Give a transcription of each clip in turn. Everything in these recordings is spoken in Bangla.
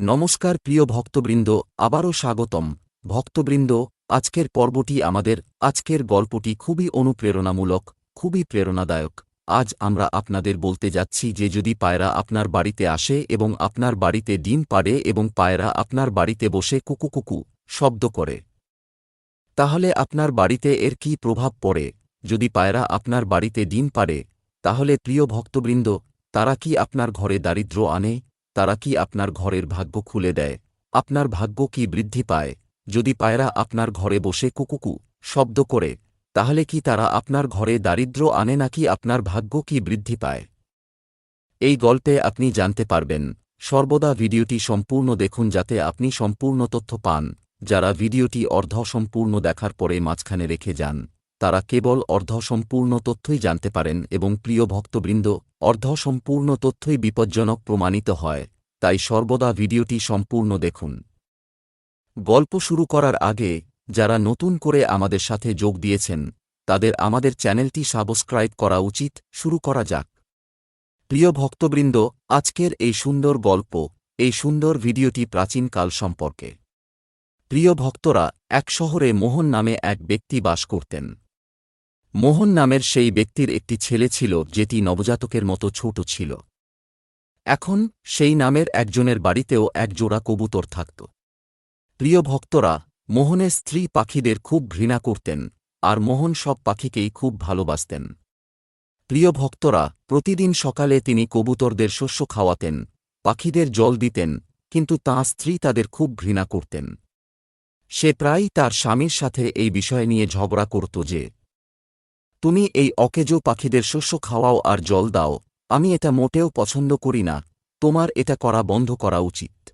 নমস্কার প্রিয় ভক্তবৃন্দ, আবারও স্বাগতম। ভক্তবৃন্দ, আজকের পর্বটি আমাদের আজকের গল্পটি খুবই অনুপ্রেরণামূলক, খুবই প্রেরণাদায়ক। আজ আমরা আপনাদের বলতে যাচ্ছি যে যদি পায়রা আপনার বাড়িতে আসে এবং আপনার বাড়িতে ডিম পাড়ে এবং পায়রা আপনার বাড়িতে বসে কুকু কুকু শব্দ করে, তাহলে আপনার বাড়িতে এর কী প্রভাব পড়ে? যদি পায়রা আপনার বাড়িতে ডিম পাড়ে, তাহলে প্রিয় ভক্তবৃন্দ, তারা কি আপনার ঘরে দারিদ্র্য আনে? তারা কি আপনার ঘরের ভাগ্য খুলে দেয়? আপনার ভাগ্য কি বৃদ্ধি পায়? যদি পায়রা আপনার ঘরে বসে কুকুকু শব্দ করে, তাহলে কি তারা আপনার ঘরে দারিদ্র্য আনে নাকি আপনার ভাগ্য কি বৃদ্ধি পায়? এই গল্পে আপনি জানতে পারবেন। সর্বদা ভিডিওটি সম্পূর্ণ দেখুন যাতে আপনি সম্পূর্ণ তথ্য পান। যারা ভিডিওটি অর্ধ সম্পূর্ণ দেখার পরে মাঝখানে রেখে যান। তারা কেবল অর্ধসম্পূর্ণ তথ্যই জানতে পারেন এবং প্রিয় ভক্তবৃন্দ, অর্ধসম্পূর্ণ তথ্যই বিপজ্জনক প্রমাণিত হয়, তাই সর্বদা ভিডিওটি সম্পূর্ণ দেখুন। গল্প শুরু করার আগে, যারা নতুন করে আমাদের সাথে যোগ দিয়েছেন, তাদের আমাদের চ্যানেলটি সাবস্ক্রাইব করা উচিত, শুরু করা যাক। প্রিয় ভক্তবৃন্দ, আজকের এই সুন্দর গল্প, এই সুন্দর ভিডিওটি প্রাচীনকাল সম্পর্কে। প্রিয় ভক্তরা, এক শহরে মোহন নামে এক ব্যক্তি বাস করতেন। মোহন নামের সেই ব্যক্তির একটি ছেলে ছিল, যেটি নবজাতকের মতো ছোট ছিল। এখন, সেই নামের একজনের বাড়িতেও এক জোড়া কবুতর থাকত। প্রিয় ভক্তরা মোহনের স্ত্রী পাখিদের খুব ঘৃণা করতেন, আর মোহন সব পাখিকেই খুব ভালোবাসতেন। প্রিয় ভক্তরা, প্রতিদিন সকালে তিনি কবুতরদের শস্য খাওয়াতেন, পাখিদের জল দিতেন, কিন্তু তাঁর স্ত্রী তাদের খুব ঘৃণা করতেন। সে প্রায়ই তার স্বামীর সাথে এই বিষয় নিয়ে ঝগড়া করত যে তুমি এই অকেজো পাখিদের শস্য খাওয়াও আর জল দাও। আমি এটা মোটেও পছন্দ করি না। তোমার এটা করা বন্ধ করা উচিত।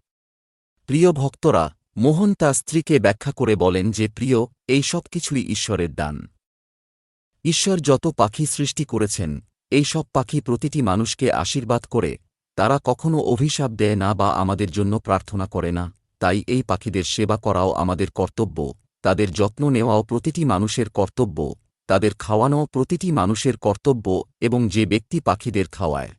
প্রিয় ভক্তরা, মোহন তার স্ত্রীকে ব্যাখ্যা করে বলেন যে, প্রিয়, এই সব কিছুই ঈশ্বরের দান। ঈশ্বর যত পাখি সৃষ্টি করেছেন, এই সব পাখি প্রতিটি মানুষকে আশীর্বাদ করে। তারা কখনো অভিশাপ দেয় না বা আমাদের জন্য প্রার্থনা করে না। তাই এই পাখিদের সেবা করাও আমাদের কর্তব্য। তাদের যত্ন নেওয়াও প্রতিটি মানুষের কর্তব্য। তাদের খাওয়ানো প্রতিটি মানুষের কর্তব্য এবং যে ব্যক্তি পাখিদের খাওয়ায়।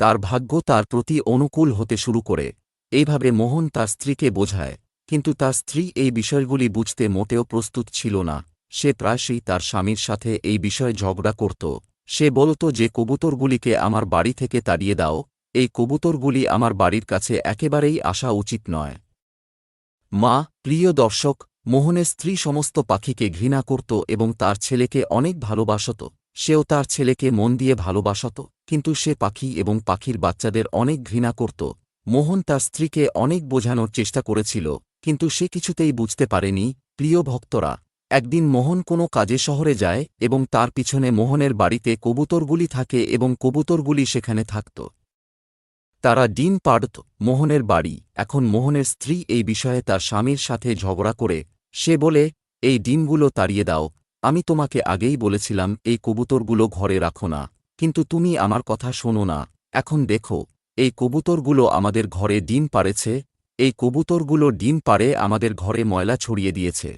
তার ভাগ্য তার প্রতি অনুকূল হতে শুরু করে। এইভাবে মোহন তার স্ত্রীকে বোঝায়, কিন্তু তার স্ত্রী এই বিষয়গুলি বুঝতে মোটেও প্রস্তুত ছিল না। সে প্রায়শই তার স্বামীর সাথে এই বিষয়ে ঝগড়া করত। সে বলত যে, কবুতরগুলিকে আমার বাড়ি থেকে তাড়িয়ে দাও। এই কবুতরগুলি আমার বাড়ির কাছে একেবারেই আসা উচিত নয়। মা, প্রিয় দর্শক মোহনের স্ত্রী সমস্ত পাখিকে ঘৃণা করত এবং তার ছেলেকে অনেক ভালোবাসত। সেও তার ছেলেকে মন দিয়ে ভালোবাসত, কিন্তু সে পাখি এবং পাখির বাচ্চাদের অনেক ঘৃণা করত। মোহন তার স্ত্রীকে অনেক বোঝানোর চেষ্টা করেছিল, কিন্তু সে কিছুতেই বুঝতে পারেনি, প্রিয় ভক্তরা, একদিন মোহন কোনো কাজে শহরে যায় এবং তার পিছনে মোহনের বাড়িতে কবুতরগুলি থাকে এবং কবুতরগুলি সেখানে থাকত। তারা ডিম পাড়ত, মোহনের বাড়ি। এখন মোহনের স্ত্রী এই বিষয়ে তার স্বামীর সাথে ঝগড়া করে সে বলে, এই ডিমগুলো তাড়িয়ে দাও। আমি তোমাকে আগেই বলেছিলাম, এই কবুতরগুলো ঘরে রাখো না। কিন্তু তুমি আমার কথা শোনো না। এখন দেখো, এই কবুতরগুলো আমাদের ঘরে ডিম পাড়েছে, এই কবুতরগুলো ডিম পাড়ে আমাদের ঘরে ময়লা ছড়িয়ে দিয়েছে।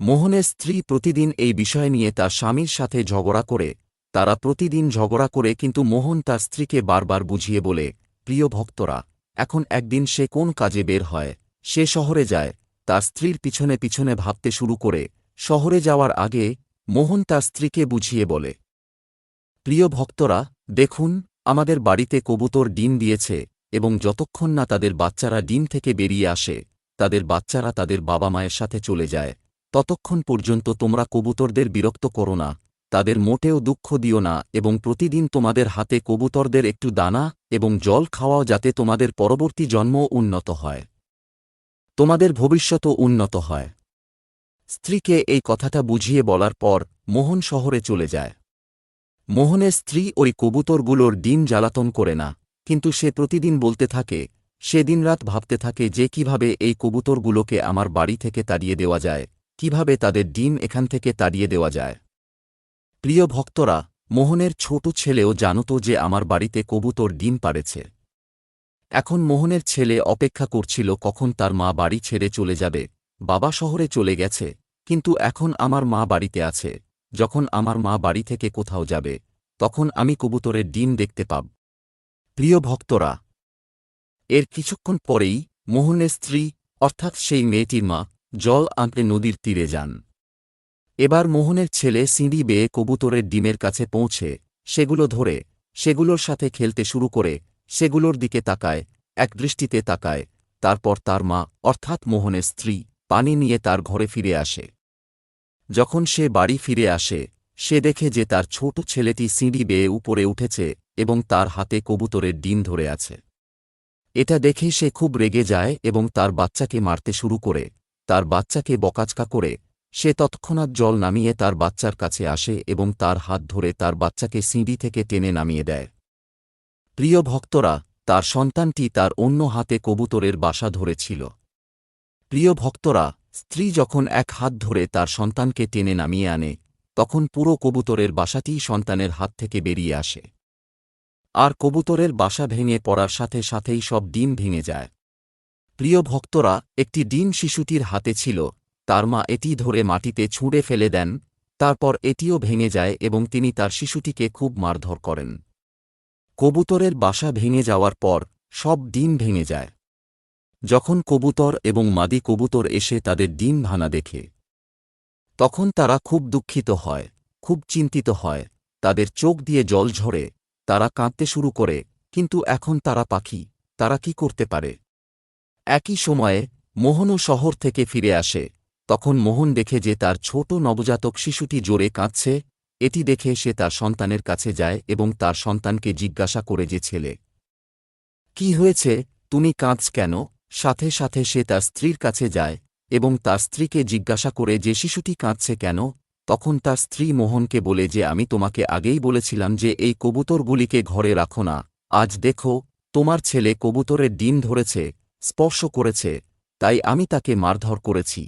মোহনের স্ত্রী প্রতিদিন এই বিষয় নিয়ে তার স্বামীর সাথে ঝগড়া করে, তারা প্রতিদিন ঝগড়া করে কিন্তু মোহন তার স্ত্রীকে বারবার বুঝিয়ে বলে, প্রিয় ভক্তরা, এখন একদিন সে কোন কাজে বের হয়? সে শহরে যায় তার স্ত্রীর পিছনে পিছনে ভাবতে শুরু করে, শহরে যাওয়ার আগে মোহন তার স্ত্রীকে বুঝিয়ে বলে, প্রিয় ভক্তরা, দেখুন, আমাদের বাড়িতে কবুতর ডিম দিয়েছে এবং যতক্ষণ না তাদের বাচ্চারা ডিম থেকে বেরিয়ে আসে, তাদের বাচ্চারা তাদের বাবা মায়ের সাথে চলে যায়। ততক্ষণ পর্যন্ত তোমরা কবুতরদের বিরক্ত করো না, তাদের মোটেও দুঃখ দিও না এবং প্রতিদিন তোমাদের হাতে কবুতরদের একটু দানা এবং জল খাওয়াও যাতে তোমাদের পরবর্তী জন্ম উন্নত হয়। তোমাদের ভবিষ্যতও উন্নত হয়। স্ত্রীকে এই কথাটা বুঝিয়ে বলার পর মোহন শহরে চলে যায়। মোহনের স্ত্রী ওই কবুতরগুলোর ডিম জ্বালাতন করে না, কিন্তু সে প্রতিদিন বলতে থাকে, সে দিনরাত ভাবতে থাকে যে কীভাবে এই কবুতরগুলোকে আমার বাড়ি থেকে তাড়িয়ে দেওয়া যায়, কীভাবে তাদের ডিম এখান থেকে তাড়িয়ে দেওয়া যায়। প্রিয় ভক্তরা, মোহনের ছোট ছেলেও জানত যে আমার বাড়িতে কবুতর ডিম পাড়েছে। এখন মোহনের ছেলে অপেক্ষা করছিল কখন তার মা বাড়ি ছেড়ে চলে যাবে। বাবা শহরে চলে গেছে, কিন্তু এখন আমার মা বাড়িতে আছে। যখন আমার মা বাড়ি থেকে কোথাও যাবে, তখন আমি কবুতরের ডিম দেখতে পাব। প্রিয় ভক্তরা, এর কিছুক্ষণ পরেই মোহনের স্ত্রী, অর্থাৎ সেই মেয়েটির মা, জল আনতে নদীর তীরে যান। এবার মোহনের ছেলে সিঁড়ি বেয়ে কবুতরের ডিমের কাছে পৌঁছে, সেগুলো ধরে, সেগুলোর সাথে খেলতে শুরু করে সেগুলোর দিকে তাকায়, এক দৃষ্টিতে তাকায়, তারপর তার মা, অর্থাৎ মোহনের স্ত্রী, পানি নিয়ে তার ঘরে ফিরে আসে। যখন সে বাড়ি ফিরে আসে, সে দেখে যে তার ছোট ছেলেটি সিঁড়ি বেয়ে উপরে উঠেছে এবং তার হাতে কবুতরের ডিম ধরে আছে। এটা দেখে সে খুব রেগে যায় এবং তার বাচ্চাকে মারতে শুরু করে। তার বাচ্চাকে বকাচকা করে, সে তৎক্ষণাৎ জল নামিয়ে তার বাচ্চার কাছে আসে এবং তার হাত ধরে তার বাচ্চাকে সিঁড়ি থেকে টেনে নামিয়ে দেয়। প্রিয় ভক্তরা, তার সন্তানটি তার অন্য হাতে কবুতরের বাসা ধরেছিল। প্রিয় ভক্তরা, স্ত্রী যখন এক হাত ধরে তার সন্তানকে টেনে নামিয়ে আনে, তখন পুরো কবুতরের বাসাটিই সন্তানের হাত থেকে বেরিয়ে আসে। আর কবুতরের বাসা ভেঙে পড়ার সাথে সাথেই সব ডিম ভেঙে যায়। প্রিয় ভক্তরা, একটি ডিম শিশুটির হাতে ছিল, তার মা এটি ধরে মাটিতে ছুঁড়ে ফেলে দেন, তারপর এটিও ভেঙে যায় এবং তিনি তার শিশুটিকে খুব মারধর করেন। কবুতরের বাসা ভেঙে যাওয়ার পর সব ডিম ভেঙে যায়। যখন কবুতর এবং মাদি কবুতর এসে তাদের ডিম ভানা দেখে, তখন তারা খুব দুঃখিত হয়, খুব চিন্তিত হয়। তাদের চোখ দিয়ে জল ঝরে, তারা কাঁদতে শুরু করে, কিন্তু এখন তারা পাখি, তারা কি করতে পারে? একই সময়ে মোহনও শহর থেকে ফিরে আসে। তখন মোহন দেখে যে তার ছোট নবজাতক শিশুটি জোরে কাঁদছে এটি দেখে সে তার সন্তানের কাছে যায় এবং তার সন্তানকে জিজ্ঞাসা করে যে ছেলে, কি হয়েছে? তুমি কাঁদছ কেন? সাথে সাথে সে তার স্ত্রীর কাছে যায় এবং তার স্ত্রীকে জিজ্ঞাসা করে যে, শিশুটি কাঁদছে কেন? তখন তার স্ত্রী মোহনকে বলে যে, আমি তোমাকে আগেই বলেছিলাম যে, এই কবুতরগুলিকে ঘরে রাখো না। আজ দেখো, তোমার ছেলে কবুতরের ডিম ধরেছে, স্পর্শ করেছে, তাই আমি তাকে মারধর করেছি।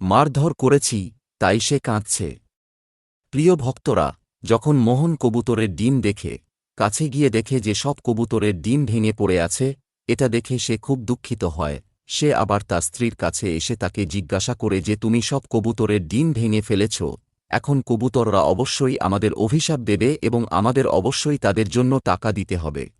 মারধর করেছি, তাই সে কাঁদছে। প্রিয় ভক্তরা, যখন মোহন কবুতরের ডিম দেখে, কাছে গিয়ে দেখে যে সব কবুতরের ডিম ভেঙে পড়ে আছে, এটা দেখে সে খুব দুঃখিত হয়। সে আবার তার স্ত্রীর কাছে এসে তাকে জিজ্ঞাসা করে যে, তুমি সব কবুতরের ডিম ভেঙে ফেলেছ, এখন কবুতররা অবশ্যই আমাদের অভিশাপ দেবে এবং আমাদের অবশ্যই তাদের জন্য টাকা দিতে হবে।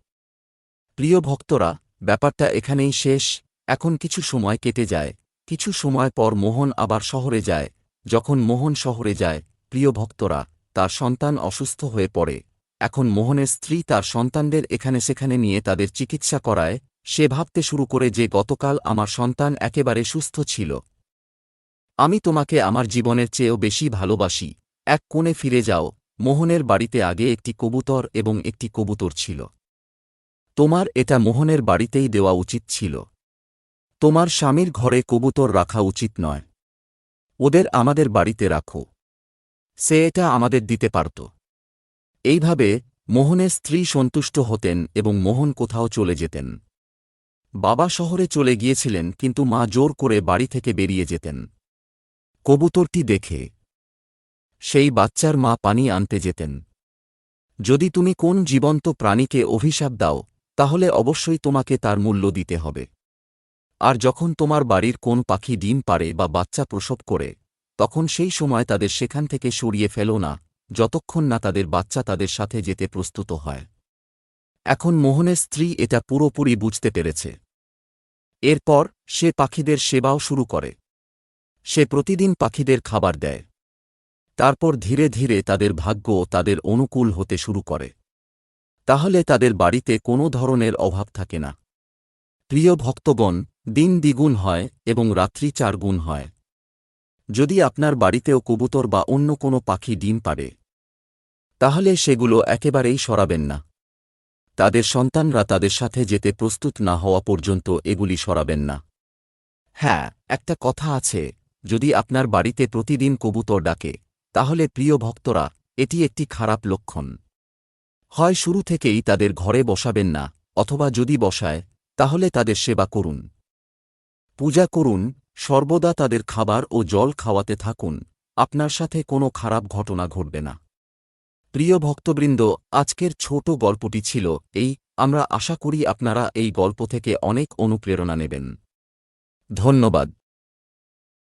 প্রিয় ভক্তরা, ব্যাপারটা এখানেই শেষ। এখন কিছু সময় কেটে যায়। কিছু সময় পর মোহন আবার শহরে যায়। যখন মোহন শহরে যায় প্রিয় ভক্তরা, তার সন্তান অসুস্থ হয়ে পড়ে। এখন মোহনের স্ত্রী তার সন্তানদের এখানে সেখানে নিয়ে তাদের চিকিৎসা করায়, সে ভাবতে শুরু করে যে গতকাল আমার সন্তান একেবারে সুস্থ ছিল। আমি তোমাকে আমার জীবনের চেয়েও বেশি ভালোবাসি। এক কোণে ফিরে যাও, মোহনের বাড়িতে আগে একটি কবুতর এবং একটি কবুতর ছিল। তোমার এটা মোহনের বাড়িতেই দেওয়া উচিত ছিল। তোমার স্বামীর ঘরে কবুতর রাখা উচিত নয়। ওদের আমাদের বাড়িতে রাখো। সে এটা আমাদের দিতে পারত। এইভাবে মোহনের স্ত্রী সন্তুষ্ট হতেন এবং মোহন কোথাও চলে যেতেন। বাবা শহরে চলে গিয়েছিলেন, কিন্তু মা জোর করে বাড়ি থেকে বেরিয়ে যেতেন। কবুতরটি দেখে সেই বাচ্চার মা পানি আনতে যেতেন। যদি তুমি কোন জীবন্ত প্রাণীকে অভিশাপ দাও, তাহলে অবশ্যই তোমাকে তার মূল্য দিতে হবে। আর যখন তোমার বাড়ির কোন পাখি ডিম পারে বা বাচ্চা প্রসব করে তখন সেই সময় তাদের সেখান থেকে সরিয়ে ফেলো না, যতক্ষণ না তাদের বাচ্চা তাদের সাথে যেতে প্রস্তুত হয়। এখন মোহনের স্ত্রী এটা পুরোপুরি বুঝতে পেরেছে। এরপর সে পাখিদের সেবাও শুরু করে। সে প্রতিদিন পাখিদের খাবার দেয়। তারপর ধীরে ধীরে তাদের ভাগ্য তাদের অনুকূল হতে শুরু করে। তাহলে তাদের বাড়িতে কোনো ধরনের অভাব থাকে না। প্রিয় ভক্তগণ, দিন দ্বিগুণ হয় এবং রাত্রি চার গুণ হয়। যদি আপনার বাড়িতেও কবুতর বা অন্য কোনো পাখি ডিম পারে তাহলে সেগুলো একেবারেই সরাবেন না। তাদের সন্তানরা তাদের সাথে যেতে প্রস্তুত না হওয়া পর্যন্ত এগুলি সরাবেন না। হ্যাঁ একটা কথা আছে, যদি আপনার বাড়িতে প্রতিদিন কবুতর ডাকে, তাহলে প্রিয় ভক্তরা, এটি একটি খারাপ লক্ষণ। হয় শুরু থেকেই তাদের ঘরে বসাবেন না, অথবা যদি বসায়, তাহলে তাদের সেবা করুন। পূজা করুন সর্বদা তাদের খাবার ও জল খাওয়াতে থাকুন, আপনার সাথে কোনো খারাপ ঘটনা ঘটবে না। প্রিয় ভক্তবৃন্দ, আজকের ছোট গল্পটি ছিল এই, আমরা আশা করি আপনারা এই গল্প থেকে অনেক অনুপ্রেরণা নেবেন। ধন্যবাদ।